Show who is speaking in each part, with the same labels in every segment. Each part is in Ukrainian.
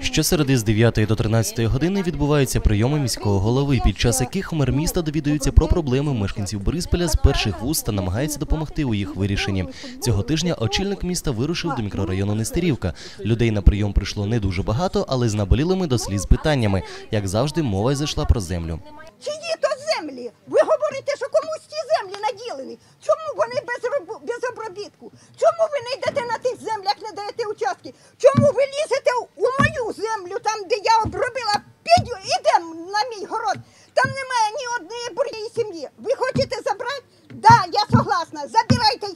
Speaker 1: Щосереди з 9 до 13 години відбуваються прийоми міського голови, під час яких мер міста довідується про проблеми мешканців Борисполя з перших вуст та намагається допомогти у їх вирішенні. Цього тижня очільник міста вирушив до мікрорайону Нестерівка. Людей на прийом прийшло не дуже багато, але з наболілими до сліз питаннями. Як завжди, мова зайшла про землю.
Speaker 2: Чиї то землі? Ви говорите, що комусь ті землі наділені. Чому вони без, без обробітку? Чому ви не йдете на тих землях, не даєте участки? Чому ви лізете у мою землю, там, де я обробила підю, ідемо на мій город? Там немає ні однієї бур'ї сім'ї. Ви хочете забрати? Да, я согласна.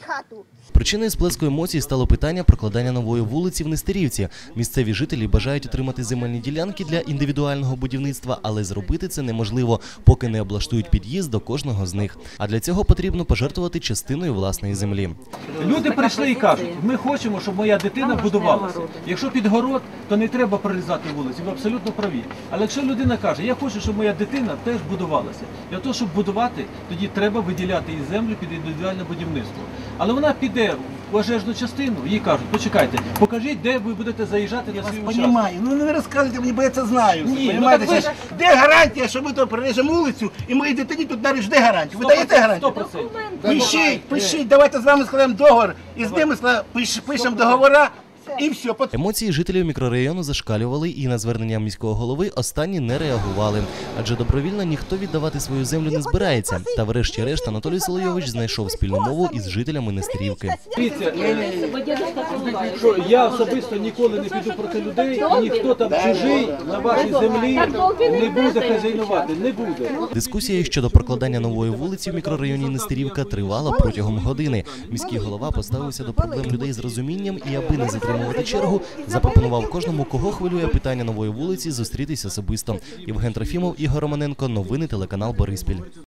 Speaker 2: Хату.
Speaker 1: Причиною сплеску емоцій стало питання прокладання нової вулиці в Нестерівці. Місцеві жителі бажають отримати земельні ділянки для індивідуального будівництва, але зробити це неможливо, поки не облаштують під'їзд до кожного з них. А для цього потрібно пожертвувати частиною власної землі.
Speaker 3: Люди прийшли і кажуть, ми хочемо, щоб моя дитина будувалася. Якщо під город, то не треба прорізати вулицю, ви абсолютно праві. Але якщо людина каже, я хочу, щоб моя дитина теж будувалася. Для того, щоб будувати, тоді треба виділяти їй землю під індивідуальне будівництво. Але вона піде в пожежну частину, їй кажуть, почекайте, покажіть, де ви будете заїжджати на свій участок.
Speaker 4: Понимаю. Ну не розказуйте мені, бо я це знаю.
Speaker 3: Ні, ну
Speaker 4: Понимаєте,
Speaker 3: так ви ж-
Speaker 4: де гарантія, що ми то прорежемо вулицю і моїй дитині тут дариш, де гарантія? Ви даєте гарантію?
Speaker 3: сто процентів.
Speaker 4: Пишіть, пишіть, давайте з вами складемо договор і з ними скла- пиш- пишемо договора і все.
Speaker 1: Емоції жителів мікрорайону зашкалювали, і на звернення міського голови останні не реагували. Адже добровільно ніхто віддавати свою землю не збирається. Та врешті-решт Анатолій Солойович знайшов спільну мову із жителями Нестерівки.
Speaker 3: Що я особисто ніколи не піду проти людей, і ніхто там чужий на вашій землі не буде хазяйнувати, не буде.
Speaker 1: Дискусія щодо прокладання нової вулиці в мікрорайоні Нестерівка тривала протягом години. Міський голова поставився до проблем людей з розумінням і, аби не затримувати чергу, запропонував кожному, кого хвилює питання нової вулиці, зустрітися особисто. Євген Трофімов, Ігор Романенко, новини телеканал Бориспіль.